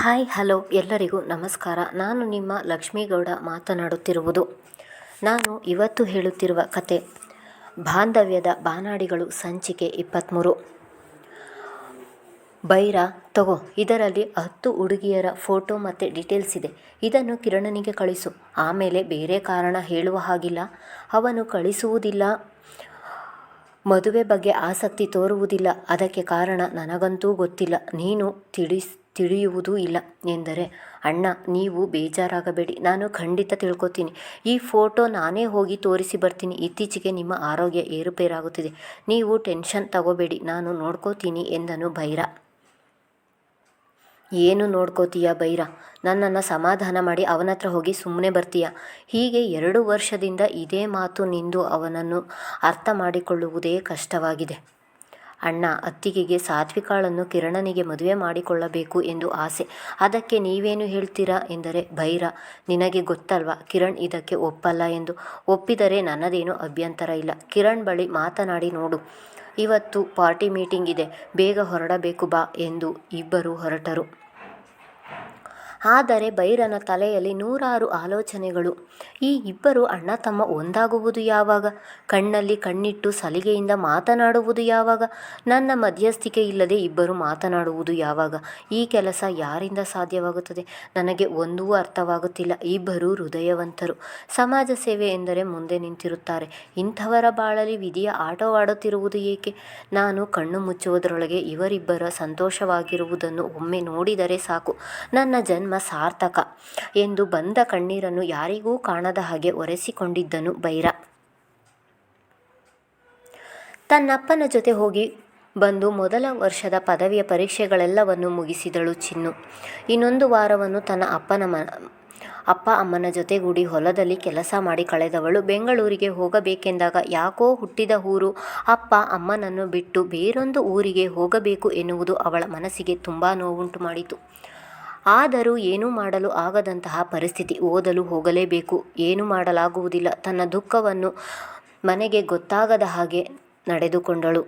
Hi, hello ಎಲ್ಲರಿಗೂ ನಮಸ್ಕಾರ. ನಾನು ನಿಮ್ಮ ಲಕ್ಷ್ಮೀಗೌಡ ಮಾತನಾಡುತ್ತಿರುವುದು. ನಾನು ಇವತ್ತು ಹೇಳುತ್ತಿರುವ ಕತೆ, ಬಾಂಧವ್ಯದ ಬಾನಾಡಿಗಳು ಸಂಚಿಕೆ ಇಪ್ಪತ್ತ್ಮೂರು ಬೈರ, ತಗೋ, ಇದರಲ್ಲಿ ಹತ್ತು ಹುಡುಗಿಯರ ಫೋಟೋ ಮತ್ತು ಡೀಟೇಲ್ಸ್ ಇದೆ. ಇದನ್ನು ಕಿರಣನಿಗೆ ಕಳಿಸು. ಆಮೇಲೆ ಬೇರೆ ಕಾರಣ ಹೇಳುವ ಹಾಗಿಲ್ಲ. ಅವನು ಕಳಿಸುವುದಿಲ್ಲ. ಮದುವೆ ಬಗ್ಗೆ ಆಸಕ್ತಿ ತೋರುವುದಿಲ್ಲ. ಅದಕ್ಕೆ ಕಾರಣ ನನಗಂತೂ ಗೊತ್ತಿಲ್ಲ. ನೀನು ತಿಳಿಸ್ ತಿಳಿಯುವುದೂ ಇಲ್ಲ ಎಂದರೆ, ಅಣ್ಣ, ನೀವು ಬೇಜಾರಾಗಬೇಡಿ, ನಾನು ಖಂಡಿತ ತಿಳ್ಕೊತೀನಿ. ಈ ಫೋಟೋ ನಾನೇ ಹೋಗಿ ತೋರಿಸಿ ಬರ್ತೀನಿ. ಇತ್ತೀಚೆಗೆ ನಿಮ್ಮ ಆರೋಗ್ಯ ಏರುಪೇರಾಗುತ್ತಿದೆ. ನೀವು ಟೆನ್ಷನ್ ತಗೋಬೇಡಿ, ನಾನು ನೋಡ್ಕೋತೀನಿ ಎಂದನು ಭೈರ ಏನು ನೋಡ್ಕೋತೀಯ ಭೈರ ನನ್ನನ್ನು ಸಮಾಧಾನ ಮಾಡಿ ಅವನ ಹತ್ರ ಹೋಗಿ ಸುಮ್ಮನೆ ಬರ್ತೀಯ? ಹೀಗೆ ಎರಡು ವರ್ಷದಿಂದ ಇದೇ ಮಾತು ನಿಂದು ಅವನನ್ನು ಅರ್ಥ ಮಾಡಿಕೊಳ್ಳುವುದೇ ಕಷ್ಟವಾಗಿದೆ. ಅಣ್ಣ, ಅತ್ತಿಗೆಗೆ ಸಾತ್ವಿಕಾಳನ್ನು ಕಿರಣನಿಗೆ ಮದುವೆ ಮಾಡಿಕೊಳ್ಳಬೇಕು ಎಂದು ಆಸೆ. ಅದಕ್ಕೆ ನೀವೇನು ಹೇಳ್ತೀರಾ? ಎಂದರೆ, ಭೈರ, ನಿನಗೆ ಗೊತ್ತಲ್ವಾ? ಕಿರಣ್ ಇದಕ್ಕೆ ಒಪ್ಪಲ್ಲ ಎಂದು. ಒಪ್ಪಿದರೆ ನನ್ನದೇನು ಅಭ್ಯಂತರ ಇಲ್ಲ. ಕಿರಣ್ ಬಳಿ ಮಾತನಾಡಿ, ನೋಡು, ಇವತ್ತು ಪಾರ್ಟಿ ಮೀಟಿಂಗ್ ಇದೆ. ಬೇಗ ಹೊರಡಬೇಕು ಬಾ ಎಂದು ಇಬ್ಬರು ಹೊರಟರು. ಆದರೆ ಬೈರನ ತಲೆಯಲ್ಲಿ ನೂರಾರು ಆಲೋಚನೆಗಳು. ಈ ಇಬ್ಬರು ಅಣ್ಣ ತಮ್ಮ ಒಂದಾಗುವುದು ಯಾವಾಗ? ಕಣ್ಣಲ್ಲಿ ಕಣ್ಣಿಟ್ಟು ಸಲಿಗೆಯಿಂದ ಮಾತನಾಡುವುದು ಯಾವಾಗ? ನನ್ನ ಮಧ್ಯಸ್ಥಿಕೆ ಇಲ್ಲದೆ ಇಬ್ಬರು ಮಾತನಾಡುವುದು ಯಾವಾಗ? ಈ ಕೆಲಸ ಯಾರಿಂದ ಸಾಧ್ಯವಾಗುತ್ತದೆ? ನನಗೆ ಒಂದೂ ಅರ್ಥವಾಗುತ್ತಿಲ್ಲ. ಇಬ್ಬರು ಹೃದಯವಂತರು. ಸಮಾಜ ಸೇವೆ ಎಂದರೆ ಮುಂದೆ ನಿಂತಿರುತ್ತಾರೆ. ಇಂಥವರ ಬಾಳಲಿ ವಿಧಿಯ ಆಟವಾಡುತ್ತಿರುವುದು ಏಕೆ? ನಾನು ಕಣ್ಣು ಮುಚ್ಚುವುದರೊಳಗೆ ಇವರಿಬ್ಬರ ಸಂತೋಷವಾಗಿರುವುದನ್ನು ಒಮ್ಮೆ ನೋಡಿದರೆ ಸಾಕು. ನನ್ನ ಜನ್ಮ ಸಾರ್ಥಕ ಎಂದು ಬಂದ ಕಣ್ಣೀರನ್ನು ಯಾರಿಗೂ ಕಾಣದ ಹಾಗೆ ಒರೆಸಿಕೊಂಡಿದ್ದನು ಬೈರ. ತನ್ನಪ್ಪನ ಜೊತೆ ಹೋಗಿ ಬಂದು ಮೊದಲ ವರ್ಷದ ಪದವಿಯ ಪರೀಕ್ಷೆಗಳೆಲ್ಲವನ್ನು ಮುಗಿಸಿದಳು ಚಿನ್ನು. ಇನ್ನೊಂದು ವಾರವನ್ನು ತನ್ನ ಅಪ್ಪನ ಮ ಅಪ್ಪ ಅಮ್ಮನ ಜೊತೆಗೂಡಿ ಹೊಲದಲ್ಲಿ ಕೆಲಸ ಮಾಡಿ ಕಳೆದವಳು. ಬೆಂಗಳೂರಿಗೆ ಹೋಗಬೇಕೆಂದಾಗ ಯಾಕೋ ಹುಟ್ಟಿದ ಊರು ಅಪ್ಪ ಅಮ್ಮನನ್ನು ಬಿಟ್ಟು ಬೇರೊಂದು ಊರಿಗೆ ಹೋಗಬೇಕು ಎನ್ನುವುದು ಅವಳ ಮನಸ್ಸಿಗೆ ತುಂಬ ನೋವುಂಟು ಮಾಡಿತು. ಆದರೂ ಏನೂ ಮಾಡಲು ಆಗದಂತಹ ಪರಿಸ್ಥಿತಿ ಓದಲು ಹೋಗಲೇಬೇಕು. ಏನು ಮಾಡಲಾಗುವುದಿಲ್ಲ. ತನ್ನ ದುಃಖವನ್ನು ಮನೆಗೆ ಗೊತ್ತಾಗದ ಹಾಗೆ ನಡೆದುಕೊಂಡಳು.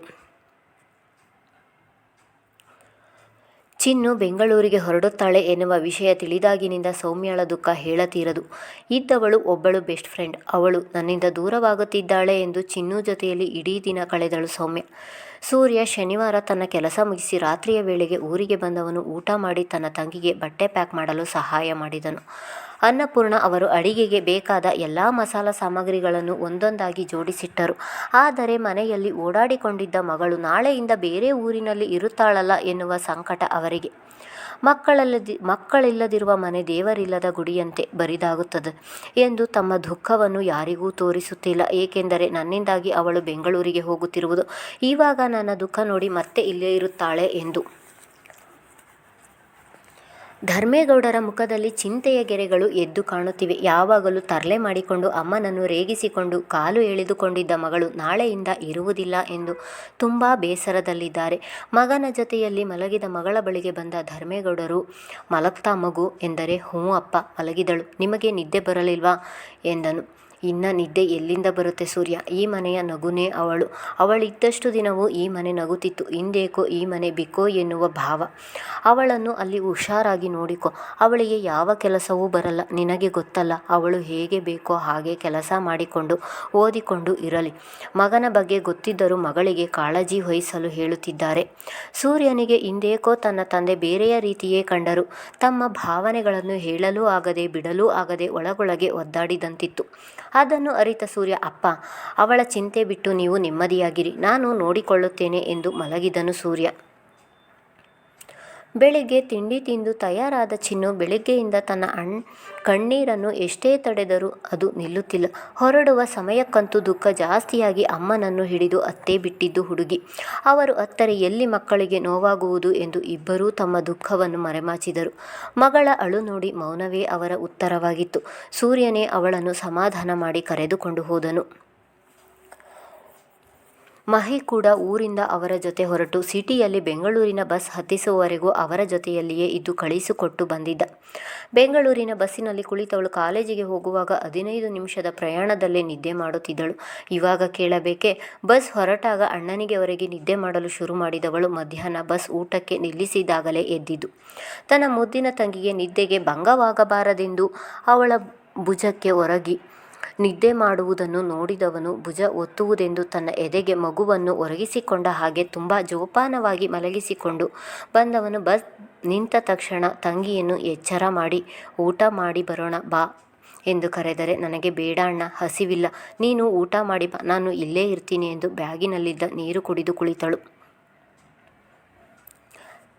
ಚಿನ್ನು ಬೆಂಗಳೂರಿಗೆ ಹೊರಡುತ್ತಾಳೆ ಎನ್ನುವ ವಿಷಯ ತಿಳಿದಾಗಿನಿಂದ ಸೌಮ್ಯಳ ದುಃಖ ಹೇಳತೀರದು. ಇದ್ದವಳು ಒಬ್ಬಳು ಬೆಸ್ಟ್ ಫ್ರೆಂಡ್. ಅವಳು ನನ್ನಿಂದ ದೂರವಾಗುತ್ತಿದ್ದಾಳೆ ಎಂದು ಚಿನ್ನು ಜೊತೆಯಲ್ಲಿ ಇಡೀ ದಿನ ಕಳೆದಳು ಸೌಮ್ಯ. ಸೂರ್ಯ ಶನಿವಾರ ತನ್ನ ಕೆಲಸ ಮುಗಿಸಿ ರಾತ್ರಿಯ ವೇಳೆಗೆ ಊರಿಗೆ ಬಂದವನು ಊಟ ಮಾಡಿ ತನ್ನ ತಂಗಿಗೆ ಬಟ್ಟೆ ಪ್ಯಾಕ್ ಮಾಡಲು ಸಹಾಯ ಮಾಡಿದನು. ಅನ್ನಪೂರ್ಣ ಅವರು ಅಡಿಗೆಗೆ ಬೇಕಾದ ಎಲ್ಲ ಮಸಾಲ ಸಾಮಗ್ರಿಗಳನ್ನು ಒಂದೊಂದಾಗಿ ಜೋಡಿಸಿಟ್ಟರು. ಆದರೆ ಮನೆಯಲ್ಲಿ ಓಡಾಡಿಕೊಂಡಿದ್ದ ಮಗಳು ನಾಳೆಯಿಂದ ಬೇರೆ ಊರಿನಲ್ಲಿ ಇರುತ್ತಾಳಲ್ಲ ಎನ್ನುವ ಸಂಕಟ ಅವರಿಗೆ. ಮಕ್ಕಳಲ್ಲದಿ, ಮಕ್ಕಳಿಲ್ಲದಿರುವ ಮನೆ ದೇವರಿಲ್ಲದ ಗುಡಿಯಂತೆ ಬರಿದಾಗುತ್ತದೆ ಎಂದು ತಮ್ಮ ದುಃಖವನ್ನು ಯಾರಿಗೂ ತೋರಿಸುತ್ತಿಲ್ಲ. ಏಕೆಂದರೆ ನನ್ನಿಂದಾಗಿ ಅವಳು ಬೆಂಗಳೂರಿಗೆ ಹೋಗುತ್ತಿರುವುದು. ಈವಾಗ ನನ್ನ ದುಃಖ ನೋಡಿ ಮತ್ತೆ ಇಲ್ಲೇ ಇರುತ್ತಾಳೆ ಎಂದು ಧರ್ಮೇಗೌಡರ ಮುಖದಲ್ಲಿ ಚಿಂತೆಯ ಗೆರೆಗಳು ಎದ್ದು ಕಾಣುತ್ತಿವೆ. ಯಾವಾಗಲೂ ತರಲೆ ಮಾಡಿಕೊಂಡು ಅಮ್ಮನನ್ನು ರೇಗಿಸಿಕೊಂಡು ಕಾಲು ಎಳೆದುಕೊಂಡಿದ್ದ ಮಗಳು ನಾಳೆಯಿಂದ ಇರುವುದಿಲ್ಲ ಎಂದು ತುಂಬ ಬೇಸರದಲ್ಲಿದ್ದಾರೆ. ಮಗನ ಜೊತೆಯಲ್ಲಿ ಮಲಗಿದ ಮಗಳ ಬಳಿಗೆ ಬಂದ ಧರ್ಮೇಗೌಡರು, ಮಲಗ್ತಾ ಮಗು ಎಂದರೆ, ಹ್ಞೂ ಅಪ್ಪ, ಮಲಗಿದಳು, ನಿಮಗೆ ನಿದ್ದೆ ಬರಲಿಲ್ವಾ? ಎಂದನು. ಇನ್ನು ನಿದ್ದೆ ಎಲ್ಲಿಂದ ಬರುತ್ತೆ ಸೂರ್ಯ? ಈ ಮನೆಯ ನಗುನೇ ಅವಳು. ಅವಳಿದ್ದಷ್ಟು ದಿನವೂ ಈ ಮನೆ ನಗುತ್ತಿತ್ತು. ಇಂದೇಕೋ ಈ ಮನೆ ಬಿಕೋ ಎನ್ನುವ ಭಾವ. ಅವಳನ್ನು ಅಲ್ಲಿ ಹುಷಾರಾಗಿ ನೋಡಿಕೊ. ಅವಳಿಗೆ ಯಾವ ಕೆಲಸವೂ ಬರಲ್ಲ. ನಿನಗೆ ಗೊತ್ತಲ್ಲ, ಅವಳು ಹೇಗೆ ಬೇಕೋ ಹಾಗೆ ಕೆಲಸ ಮಾಡಿಕೊಂಡು ಓದಿಕೊಂಡು ಇರಲಿ. ಮಗನ ಬಗ್ಗೆ ಗೊತ್ತಿದ್ದರೂ ಮಗಳಿಗೆ ಕಾಳಜಿ ವಹಿಸಲು ಹೇಳುತ್ತಿದ್ದಾರೆ. ಸೂರ್ಯನಿಗೆ ಇಂದೇಕೋ ತನ್ನ ತಂದೆ ಬೇರೆಯ ರೀತಿಯೇ ಕಂಡರು. ತಮ್ಮ ಭಾವನೆಗಳನ್ನು ಹೇಳಲೂ ಆಗದೆ, ಬಿಡಲೂ ಆಗದೆ ಒಳಗೊಳಗೆ ಒದ್ದಾಡಿದಂತಿತ್ತು. ಅದನ್ನು ಅರಿತ ಸೂರ್ಯ ಅಪ್ಪ ಅವಳ ಚಿಂತೆ ಬಿಟ್ಟು ನೀವು ನೆಮ್ಮದಿಯಾಗಿರಿ. ನಾನು ನೋಡಿಕೊಳ್ಳುತ್ತೇನೆ ಎಂದು ಮಲಗಿದನು ಸೂರ್ಯ. ಬೆಳಿಗ್ಗೆ ತಿಂಡಿ ತಿಂದು ತಯಾರಾದ ಚಿನ್ನು ಬೆಳಿಗ್ಗೆಯಿಂದ ತನ್ನ ಅಣ್, ಕಣ್ಣೀರನ್ನು ಎಷ್ಟೇ ತಡೆದರೂ ಅದು ನಿಲ್ಲುತ್ತಿಲ್ಲ. ಹೊರಡುವ ಸಮಯಕ್ಕಂತೂ ದುಃಖ ಜಾಸ್ತಿಯಾಗಿ ಅಮ್ಮನನ್ನು ಹಿಡಿದು ಅತ್ತೆ ಬಿಟ್ಟಿದ್ದು ಹುಡುಗಿ. ಅವರು ಅತ್ತರೆ ಎಲ್ಲಿ ಮಕ್ಕಳಿಗೆ ನೋವಾಗುವುದು ಎಂದು ಇಬ್ಬರೂ ತಮ್ಮ ದುಃಖವನ್ನು ಮರೆಮಾಚಿದರು. ಮಗಳ ಅಳು ನೋಡಿ ಮೌನವೇ ಅವರ ಉತ್ತರವಾಗಿತ್ತು. ಸೂರ್ಯನೇ ಅವಳನ್ನು ಸಮಾಧಾನ ಮಾಡಿ ಕರೆದುಕೊಂಡು ಹೋದನು. ಮಹಿ ಕೂಡ ಊರಿಂದ ಅವರ ಜೊತೆ ಹೊರಟು. ಸಿಟಿಯಲ್ಲಿ ಬೆಂಗಳೂರಿನ ಬಸ್ ಹತ್ತಿಸುವವರೆಗೂ ಅವರ ಜೊತೆಯಲ್ಲಿಯೇ ಇದ್ದು ಕಳಿಸಿಕೊಟ್ಟು ಬಂದಿದ್ದ. ಬೆಂಗಳೂರಿನ ಬಸ್ಸಿನಲ್ಲಿ ಕುಳಿತವಳು ಕಾಲೇಜಿಗೆ ಹೋಗುವಾಗ ಹದಿನೈದು ನಿಮಿಷದ ಪ್ರಯಾಣದಲ್ಲೇ ನಿದ್ದೆ ಮಾಡುತ್ತಿದ್ದಳು. ಇವಾಗ ಕೇಳಬೇಕೆ? ಬಸ್ ಹೊರಟಾಗ ಅಣ್ಣನಿಗೆ ಅವರಿಗೆ ನಿದ್ದೆ ಮಾಡಲು ಶುರು ಮಾಡಿದವಳು. ಮಧ್ಯಾಹ್ನ ಬಸ್ ಊಟಕ್ಕೆ ನಿಲ್ಲಿಸಿದಾಗಲೇ ಎದ್ದಿದ್ದು. ತನ್ನ ಮುದ್ದಿನ ತಂಗಿಗೆ ನಿದ್ದೆಗೆ ಭಂಗವಾಗಬಾರದೆಂದು ಅವಳ ಭುಜಕ್ಕೆ ಒರಗಿ ನಿದ್ದೆ ಮಾಡುವುದನ್ನು ನೋಡಿದವನು ಭುಜ ಒತ್ತುವುದೆಂದು ತನ್ನ ಎದೆಗೆ ಮಗುವನ್ನು ಒರಗಿಸಿಕೊಂಡ ಹಾಗೆ ತುಂಬ ಜೋಪಾನವಾಗಿ ಮಲಗಿಸಿಕೊಂಡು ಬಂದವನು, ಬಸ್ ನಿಂತ ತಕ್ಷಣ ತಂಗಿಯನ್ನು ಎಚ್ಚರ ಮಾಡಿ, ಊಟ ಮಾಡಿ ಬರೋಣ ಬಾ ಎಂದು ಕರೆದರೆ, ನನಗೆ ಬೇಡ ಅಣ್ಣ, ಹಸಿವಿಲ್ಲ. ನೀನು ಊಟ ಮಾಡಿ ಬಾ. ನಾನು ಇಲ್ಲೇ ಇರ್ತೀನಿ ಎಂದು ಬ್ಯಾಗಿನಲ್ಲಿದ್ದ ನೀರು ಕುಡಿದು ಕುಳಿತಳು.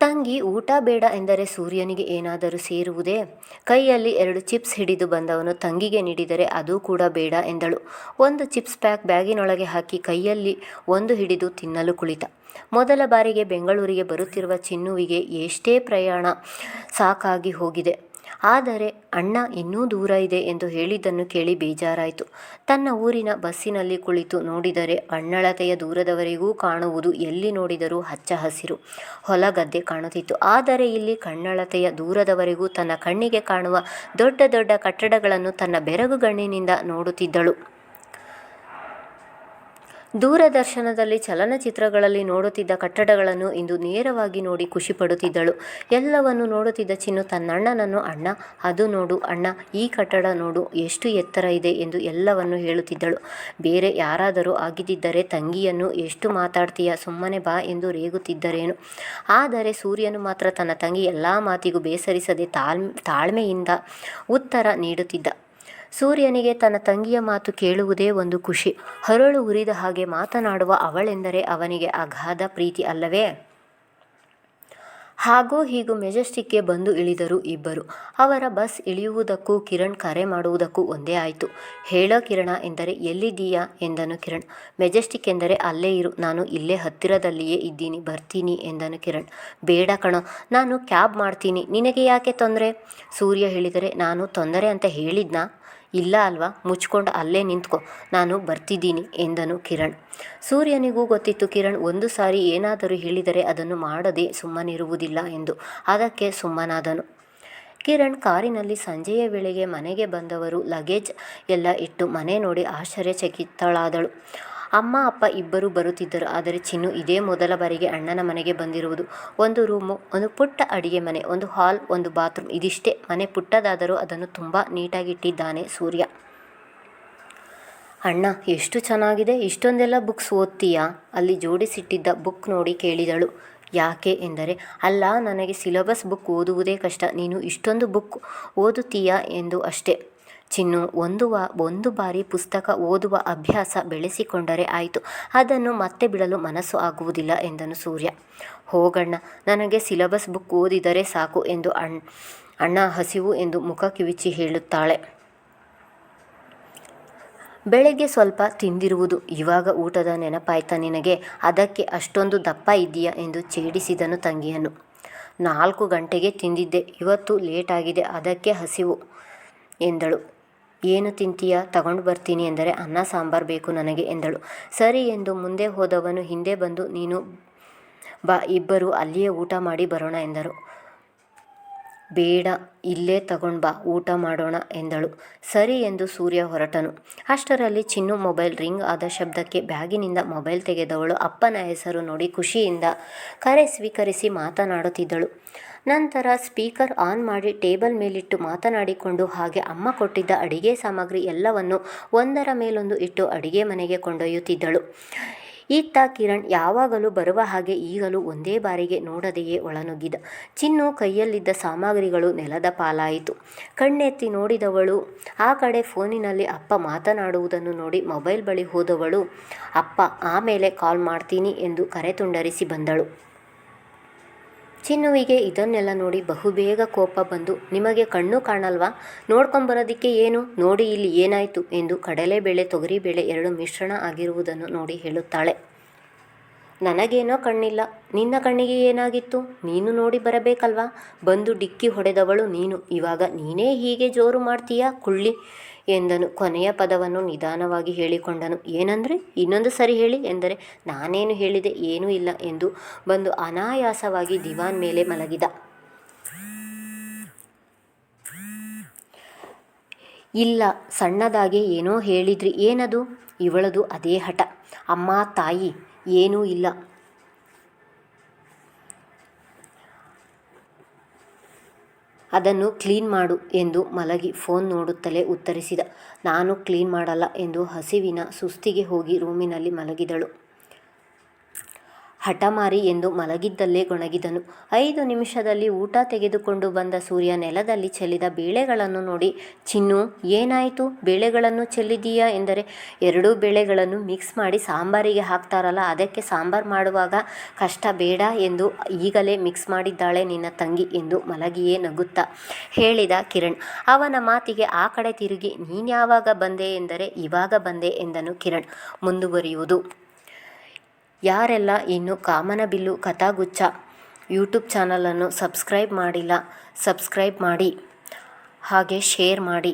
ತಂಗಿ ಊಟ ಬೇಡ ಎಂದರೆ ಸೂರ್ಯನಿಗೆ ಏನಾದರೂ ಸೇರುವುದೇ? ಕೈಯಲ್ಲಿ ಎರಡು ಚಿಪ್ಸ್ ಹಿಡಿದು ಬಂದವನು ತಂಗಿಗೆ ನೀಡಿದರೆ ಅದು ಕೂಡ ಬೇಡ ಎಂದಳು. ಒಂದು ಚಿಪ್ಸ್ ಪ್ಯಾಕ್ ಬ್ಯಾಗಿನೊಳಗೆ ಹಾಕಿ ಕೈಯಲ್ಲಿ ಒಂದು ಹಿಡಿದು ತಿನ್ನಲು ಕುಳಿತ. ಮೊದಲ ಬಾರಿಗೆ ಬೆಂಗಳೂರಿಗೆ ಬರುತ್ತಿರುವ ಚಿನ್ನುವಿಗೆ ಎಷ್ಟೇ ಪ್ರಯಾಣ ಸಾಕಾಗಿ ಹೋಗಿದೆ. ಆದರೆ ಅಣ್ಣ ಇನ್ನೂ ದೂರ ಇದೆ ಎಂದು ಹೇಳಿದ್ದನ್ನು ಕೇಳಿ ಬೇಜಾರಾಯಿತು. ತನ್ನ ಊರಿನ ಬಸ್ಸಿನಲ್ಲಿ ಕುಳಿತು ನೋಡಿದರೆ ಅಣ್ಣಳತೆಯ ದೂರದವರೆಗೂ ಕಾಣುವುದು ಎಲ್ಲಿ ನೋಡಿದರೂ ಹಚ್ಚ ಹಸಿರು ಹೊಲ ಗದ್ದೆ ಕಾಣುತ್ತಿತ್ತು. ಆದರೆ ಇಲ್ಲಿ ಕಣ್ಣಳತೆಯ ದೂರದವರೆಗೂ ತನ್ನ ಕಣ್ಣಿಗೆ ಕಾಣುವ ದೊಡ್ಡ ದೊಡ್ಡ ಕಟ್ಟಡಗಳನ್ನು ತನ್ನ ಬೆರಗುಗಣ್ಣಿನಿಂದ ನೋಡುತ್ತಿದ್ದಳು. ದೂರದರ್ಶನದಲ್ಲಿ ಚಲನಚಿತ್ರಗಳಲ್ಲಿ ನೋಡುತ್ತಿದ್ದ ಕಟ್ಟಡಗಳನ್ನು ಇಂದು ನೇರವಾಗಿ ನೋಡಿ ಖುಷಿಪಡುತ್ತಿದ್ದಳು ಎಲ್ಲವನ್ನು ನೋಡುತ್ತಿದ್ದ ಚಿನ್ನು ತನ್ನಣ್ಣನನ್ನು, ಅಣ್ಣ, ಅದು ನೋಡು, ಅಣ್ಣ, ಈ ಕಟ್ಟಡ ನೋಡು, ಎಷ್ಟು ಎತ್ತರ ಇದೆ ಎಂದು ಎಲ್ಲವನ್ನು ಹೇಳುತ್ತಿದ್ದಳು. ಬೇರೆ ಯಾರಾದರೂ ಆಗಿದ್ದಿದ್ದರೆ ತಂಗಿಯನ್ನು ಎಷ್ಟು ಮಾತಾಡ್ತೀಯ, ಸುಮ್ಮನೆ ಬಾ ಎಂದು ರೇಗುತ್ತಿದ್ದರೇನು. ಆದರೆ ಸೂರ್ಯನು ಮಾತ್ರ ತನ್ನ ತಂಗಿ ಎಲ್ಲ ಮಾತಿಗೂ ಬೇಸರಿಸದೆ ತಾಳ್ ತಾಳ್ಮೆಯಿಂದ ಉತ್ತರ ನೀಡುತ್ತಿದ್ದ. ಸೂರ್ಯನಿಗೆ ತನ್ನ ತಂಗಿಯ ಮಾತು ಕೇಳುವುದೇ ಒಂದು ಖುಷಿ. ಹರಳು ಉರಿದ ಹಾಗೆ ಮಾತನಾಡುವ ಅವಳೆಂದರೆ ಅವನಿಗೆ ಅಗಾಧ ಪ್ರೀತಿ ಅಲ್ಲವೇ? ಹಾಗೂ ಹೀಗೂ ಮೆಜೆಸ್ಟಿಕ್ಗೆ ಬಂದು ಇಳಿದರು ಇಬ್ಬರು. ಅವರ ಬಸ್ ಇಳಿಯುವುದಕ್ಕೂ ಕಿರಣ್ ಕರೆ ಮಾಡುವುದಕ್ಕೂ ಒಂದೇ ಆಯಿತು. ಹೇಳೋ ಕಿರಣ ಎಂದರೆ ಎಲ್ಲಿದ್ದೀಯಾ? ಎಂದನು ಕಿರಣ್. ಮೆಜೆಸ್ಟಿಕ್ ಎಂದರೆ ಅಲ್ಲೇ ಇರು, ನಾನು ಇಲ್ಲೇ ಹತ್ತಿರದಲ್ಲಿಯೇ ಇದ್ದೀನಿ, ಬರ್ತೀನಿ ಎಂದನು ಕಿರಣ್. ಬೇಡ ಕಣ, ನಾನು ಕ್ಯಾಬ್ ಮಾಡ್ತೀನಿ, ನಿನಗೆ ಯಾಕೆ ತೊಂದರೆ? ಸೂರ್ಯ ಹೇಳಿದರೆ, ನಾನು ತೊಂದರೆ ಅಂತ ಹೇಳಿದ್ನಾ? ಇಲ್ಲ ಅಲ್ವಾ? ಮುಚ್ಕೊಂಡು ಅಲ್ಲೇ ನಿಂತ್ಕೊ. ನಾನು ಬರ್ತಿದ್ದೀನಿ, ಎಂದನು ಕಿರಣ್. ಸೂರ್ಯನಿಗೂ ಗೊತ್ತಿತ್ತು ಕಿರಣ್ ಒಂದು ಸಾರಿ ಏನಾದರೂ ಹೇಳಿದರೆ ಅದನ್ನು ಮಾಡದೆ ಸುಮ್ಮನಿರುವುದಿಲ್ಲ ಎಂದು. ಅದಕ್ಕೆ ಸುಮ್ಮನಾದನು. ಕಿರಣ್ ಕಾರಿನಲ್ಲಿ ಸಂಜೆಯ ವೇಳೆಗೆ ಮನೆಗೆ ಬಂದವರು, ಲಗೇಜ್ ಎಲ್ಲ ಇಟ್ಟು ಮನೆ ನೋಡಿ ಆಶ್ಚರ್ಯಚಕಿತಳಾದಳು. ಅಮ್ಮ, ಅಪ್ಪ ಇಬ್ಬರು ಬರುತ್ತಿದ್ದರು. ಆದರೆ ಚಿನ್ನು ಇದೇ ಮೊದಲ ಬಾರಿಗೆ ಅಣ್ಣನ ಮನೆಗೆ ಬಂದಿರುವುದು. ಒಂದು ರೂಮು, ಒಂದು ಪುಟ್ಟ ಅಡಿಗೆ ಮನೆ, ಒಂದು ಹಾಲ್, ಒಂದು ಬಾತ್ರೂಮ್. ಇದಿಷ್ಟೇ. ಮನೆ ಪುಟ್ಟದಾದರೂ ಅದನ್ನು ತುಂಬ ನೀಟಾಗಿಟ್ಟಿದ್ದಾನೆ ಸೂರ್ಯ. ಅಣ್ಣ, ಎಷ್ಟು ಚೆನ್ನಾಗಿದೆ. ಇಷ್ಟೊಂದೆಲ್ಲ ಬುಕ್ಸ್ ಓದ್ತೀಯಾ? ಅಲ್ಲಿ ಜೋಡಿಸಿಟ್ಟಿದ್ದ ಬುಕ್ ನೋಡಿ ಕೇಳಿದಳು. ಯಾಕೆ ಎಂದರೆ, ಅಲ್ಲ, ನನಗೆ ಸಿಲಬಸ್ ಬುಕ್ ಓದುವುದೇ ಕಷ್ಟ. ನೀನು ಇಷ್ಟೊಂದು ಬುಕ್ ಓದುತ್ತೀಯಾ ಎಂದು ಅಷ್ಟೇ. ಚಿನ್ನು ಒಂದು ವಾ ಒಂದು ಬಾರಿ ಪುಸ್ತಕ ಓದುವ ಅಭ್ಯಾಸ ಬೆಳೆಸಿಕೊಂಡರೆ ಆಯಿತು. ಅದನ್ನು ಮತ್ತೆ ಬಿಡಲು ಮನಸ್ಸು ಆಗುವುದಿಲ್ಲ ಎಂದನು ಸೂರ್ಯ. ಹೋಗಣ್ಣ ನನಗೆ ಸಿಲಬಸ್ ಬುಕ್ ಓದಿದರೆ ಸಾಕು ಎಂದು ಅಣ್, ಅಣ್ಣ ಹಸಿವು ಎಂದು ಮುಖ ಕಿವಿಚಿ ಹೇಳುತ್ತಾಳೆ. ಬೆಳಗ್ಗೆ ಸ್ವಲ್ಪ ತಿಂದಿರುವುದು, ಇವಾಗ ಊಟದ ನೆನಪಾಯ್ತಾ ನಿನಗೆ? ಅದಕ್ಕೆ ಅಷ್ಟೊಂದು ದಪ್ಪ ಇದೆಯಾ ಎಂದು ಛೇಡಿಸಿದನು ತಂಗಿಯನ್ನು. ನಾಲ್ಕು ಗಂಟೆಗೆ ತಿಂದಿದ್ದೆ, ಇವತ್ತು ಲೇಟಾಗಿದೆ ಅದಕ್ಕೆ ಹಸಿವು ಎಂದಳು. ಏನು ತಿಂತೀಯಾ? ತಗೊಂಡು ಬರ್ತೀನಿ ಎಂದರೆ ಅನ್ನ, ಸಾಂಬಾರು ಬೇಕು ನನಗೆ ಎಂದಳು. ಸರಿ ಎಂದು ಮುಂದೆ ಹೋದವನು ಹಿಂದೆ ಬಂದು, ನೀನು ಬಾ, ಇಬ್ಬರು ಅಲ್ಲಿಯೇ ಊಟ ಮಾಡಿ ಬರೋಣ ಎಂದರು. ಬೇಡ, ಇಲ್ಲೇ ತಗೊಂಡು ಬಾ, ಊಟ ಮಾಡೋಣ ಎಂದಳು. ಸರಿ ಎಂದು ಸೂರ್ಯ ಹೊರಟನು. ಅಷ್ಟರಲ್ಲಿ ಚಿನ್ನು ಮೊಬೈಲ್ ರಿಂಗ್ ಆದ ಶಬ್ದಕ್ಕೆ ಬ್ಯಾಗಿನಿಂದ ಮೊಬೈಲ್ ತೆಗೆದವಳು ಅಪ್ಪನ ಹೆಸರು ನೋಡಿ ಖುಷಿಯಿಂದ ಕರೆ ಸ್ವೀಕರಿಸಿ ಮಾತನಾಡುತ್ತಿದ್ದಳು. ನಂತರ ಸ್ಪೀಕರ್ ಆನ್ ಮಾಡಿ ಟೇಬಲ್ ಮೇಲಿಟ್ಟು ಮಾತನಾಡಿಕೊಂಡು ಹಾಗೆ ಅಮ್ಮ ಕೊಟ್ಟಿದ್ದ ಅಡಿಗೆ ಸಾಮಗ್ರಿ ಎಲ್ಲವನ್ನು ಒಂದರ ಮೇಲೊಂದು ಇಟ್ಟು ಅಡಿಗೆ ಮನೆಗೆ ಕೊಂಡೊಯ್ಯುತ್ತಿದ್ದಳು. ಇತ್ತ ಕಿರಣ್ ಯಾವಾಗಲೂ ಬರುವ ಹಾಗೆ ಈಗಲೂ ಒಂದೇ ಬಾರಿಗೆ ನೋಡದೆಯೇ ಒಳನುಗ್ಗಿದ. ಚಿನ್ನು ಕೈಯಲ್ಲಿದ್ದ ಸಾಮಗ್ರಿಗಳು ನೆಲದ ಪಾಲಾಯಿತು. ಕಣ್ಣೆತ್ತಿ ನೋಡಿದವಳು, ಆ ಕಡೆ ಫೋನಿನಲ್ಲಿ ಅಪ್ಪ ಮಾತನಾಡುವುದನ್ನು ನೋಡಿ ಮೊಬೈಲ್ ಬಳಿ ಹೋದವಳು, ಅಪ್ಪ ಆಮೇಲೆ ಕಾಲ್ ಮಾಡ್ತೀನಿ ಎಂದು ಕರೆ ತುಂಡರಿಸಿ ಬಂದಳು. ಚಿನ್ನುವಿಗೆ ಇದನ್ನೆಲ್ಲ ನೋಡಿ ಬಹುಬೇಗ ಕೋಪ ಬಂದು, ನಿಮಗೆ ಕಣ್ಣು ಕಾಣಲ್ವಾ? ನೋಡ್ಕೊಂಬರೋದಕ್ಕೆ ಏನು? ನೋಡಿ ಇಲ್ಲಿ ಏನಾಯಿತು? ಎಂದು ಕಡಲೆಬೇಳೆ ತೊಗರಿಬೇಳೆ ಎರಡು ಮಿಶ್ರಣ ಆಗಿರುವುದನ್ನು ನೋಡಿ ಹೇಳುತ್ತಾಳೆ. ನನಗೇನೋ ಕಣ್ಣಿಲ್ಲ. ನಿನ್ನ ಕಣ್ಣಿಗೆ ಏನಾಗಿತ್ತು? ನೀನು ನೋಡಿ ಬರಬೇಕಲ್ವಾ? ಬಂದು ಡಿಕ್ಕಿ ಹೊಡೆದವಳು ನೀನು. ಇವಾಗ ನೀನೇ ಹೀಗೆ ಜೋರು ಮಾಡ್ತೀಯಾ? ಕುಳ್ಳಿ. ಎಂದನು. ಕೊನೆಯ ಪದವನ್ನು ನಿಧಾನವಾಗಿ ಹೇಳಿಕೊಂಡನು. ಏನಂದರೆ? ಇನ್ನೊಂದು ಸರಿ ಹೇಳಿ ಎಂದರೆ, ನಾನೇನು ಹೇಳಿದೆ ಏನೂ ಇಲ್ಲ ಎಂದು ಬಂದು ಅನಾಯಾಸವಾಗಿ ದಿವಾನ್ ಮೇಲೆ ಮಲಗಿದ. ಇಲ್ಲ, ಸಣ್ಣದಾಗಿ ಏನೋ ಹೇಳಿದ್ರಿ. ಏನದು? ಇವಳದು ಅದೇ ಹಠ. ಅಮ್ಮ, ತಾಯಿ, ಏನೂ ಇಲ್ಲ. ಅದನ್ನು ಕ್ಲೀನ್ ಮಾಡು ಎಂದು ಮಲಗಿ ಫೋನ್ ನೋಡುತ್ತಲೇ ಉತ್ತರಿಸಿದ. ನಾನು ಕ್ಲೀನ್ ಮಾಡಲ್ಲ ಎಂದು ಹಸಿವಿನ ಸುಸ್ತಿಗೆ ಹೋಗಿ ರೂಮಿನಲ್ಲಿ ಮಲಗಿದಳು. ಹಠಮಾರಿ ಎಂದು ಮಲಗಿದ್ದಲ್ಲೇ ಗೊಣಗಿದನು. ಐದು ನಿಮಿಷದಲ್ಲಿ ಊಟ ತೆಗೆದುಕೊಂಡು ಬಂದ ಸೂರ್ಯ ನೆಲದಲ್ಲಿ ಚೆಲ್ಲಿದ ಬೇಳೆಗಳನ್ನು ನೋಡಿ, ಚಿನ್ನು, ಏನಾಯಿತು? ಬೇಳೆಗಳನ್ನು ಚೆಲ್ಲಿದೀಯಾ ಎಂದರೆ, ಎರಡೂ ಬೇಳೆಗಳನ್ನು ಮಿಕ್ಸ್ ಮಾಡಿ ಸಾಂಬಾರಿಗೆ ಹಾಕ್ತಾರಲ್ಲ, ಅದಕ್ಕೆ ಸಾಂಬಾರು ಮಾಡುವಾಗ ಕಷ್ಟ ಬೇಡ ಎಂದು ಈಗಲೇ ಮಿಕ್ಸ್ ಮಾಡಿದ್ದಾಳೆ ನಿನ್ನ ತಂಗಿ ಎಂದು ಮಲಗಿಯೇ ನಗುತ್ತಾ ಹೇಳಿದ ಕಿರಣ್. ಅವನ ಮಾತಿಗೆ ಆ ಕಡೆ ತಿರುಗಿ ನೀನ್ಯಾವಾಗ ಬಂದೆ ಎಂದರೆ, ಇವಾಗ ಬಂದೆ ಎಂದನು ಕಿರಣ್. ಮುಂದುವರಿಯುವುದು. ಯಾರೆಲ್ಲ ಇನ್ನು ಕಾಮನಬಿಲ್ಲು ಕಥಾಗುಚ್ಛ ಯೂಟ್ಯೂಬ್ ಚಾನಲನ್ನು ಸಬ್ಸ್ಕ್ರೈಬ್ ಮಾಡಿಲ್ಲ ಸಬ್ಸ್ಕ್ರೈಬ್ ಮಾಡಿ ಹಾಗೆ ಶೇರ್ ಮಾಡಿ.